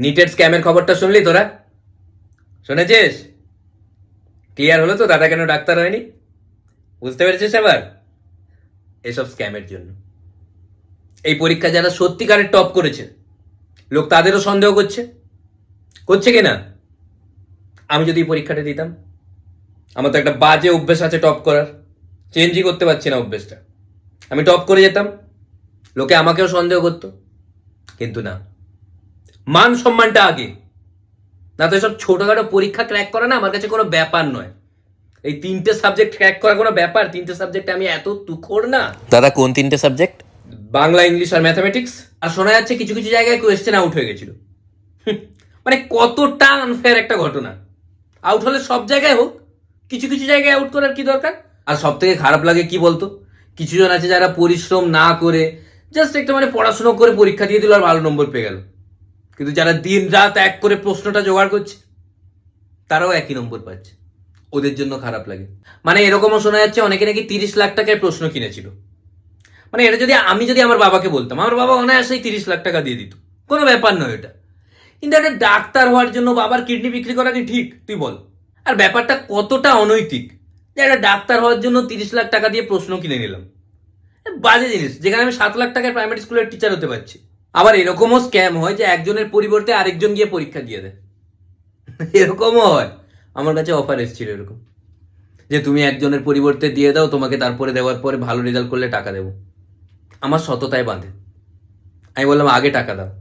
নিটের স্ক্যামের খবরটা শুনলি তোরা? শুনেছিস? ক্লিয়ার হলো তো? দাদা কেন ডাক্তার হয়নি? বুঝতে পেরেছিস এবার এসব স্ক্যামের জন্য। এই পরীক্ষা যারা সত্যিকারের টপ করেছে, লোক তাদেরও সন্দেহ করছে। করছে কিনা আমি যদি পরীক্ষাটা দিতাম। আমার তো একটা বাজে অভ্যেস আছে টপ করার। চেঞ্জই করতে পারছি না অভ্যেসটা। আমি টপ করে যেতাম। লোকে আমাকেও সন্দেহ করতো। কিন্তু না। মান সম্মানটা আগে। না তো এসব ছোটখাটো পরীক্ষা ক্র্যাক করা না আমার কাছে কোনো ব্যাপার নয়। এই তিনটে সাবজেক্ট ক্র্যাক করা কোনো ব্যাপার? তিনটে সাবজেক্টে আমি এত তুখোর না? দাদা কোন তিনটে সাবজেক্ট বাংলা ইংলিশ আর ম্যাথামেটিক্স আর শোনা যাচ্ছে কিছু কিছু জায়গায় কোয়েশ্চেন আউট হয়ে গেছিল। মানে কতটা আনফেয়ার একটা ঘটনা। আউট হলে সব জায়গায় হোক কিছু কিছু জায়গায় আউট করার কি দরকার? আর সব থেকে খারাপ লাগে কি বলতো? কিছু জন আছে যারা পরিশ্রম না করে জাস্ট একটা মানে পড়াশোনা করে পরীক্ষা দিয়ে দিল আর ভালো নম্বর পেয়ে গেল। কিন্তু যারা দিন রাত এক করে প্রশ্নটা জোগাড় করছে, তারাও একই নম্বর পাচ্ছে। ওদের জন্য খারাপ লাগে। মানে এরকমও শোনা যাচ্ছে, অনেকে নাকি তিরিশ লাখ টাকার প্রশ্ন কিনেছিল। মানে এটা যদি আমি যদি আমার বাবাকে বলতাম, আমার বাবা অনায়াসেই তিরিশ লাখ টাকা দিয়ে দিত। কোনো ব্যাপার নয় এটা। কিন্তু একটা ডাক্তার হওয়ার জন্য বাবার কিডনি বিক্রি করা কি ঠিক? তুই বল। আর ব্যাপারটা কতটা অনৈতিক যে একটা ডাক্তার হওয়ার জন্য তিরিশ লাখ টাকা দিয়ে প্রশ্ন কিনে নিলাম। বাজে জিনিস। যেখানে আমি সাত লাখ টাকার প্রাইমারি স্কুলের টিচার হতে পারছি। আবার এরকমও স্ক্যাম হয় যে একজনের পরিবর্তে আরেকজন গিয়ে পরীক্ষা দিয়ে দেয়। এরকমও হয়। আমার কাছে অফার এসেছিল এরকম। যে তুমি একজনের পরিবর্তে দিয়ে দাও, তোমাকে তারপরে দেওয়ার পরে ভালো রেজাল্ট করলে টাকা দেবো। আমার সততায় বাঁধে। আমি বললাম, আগে টাকা দাও।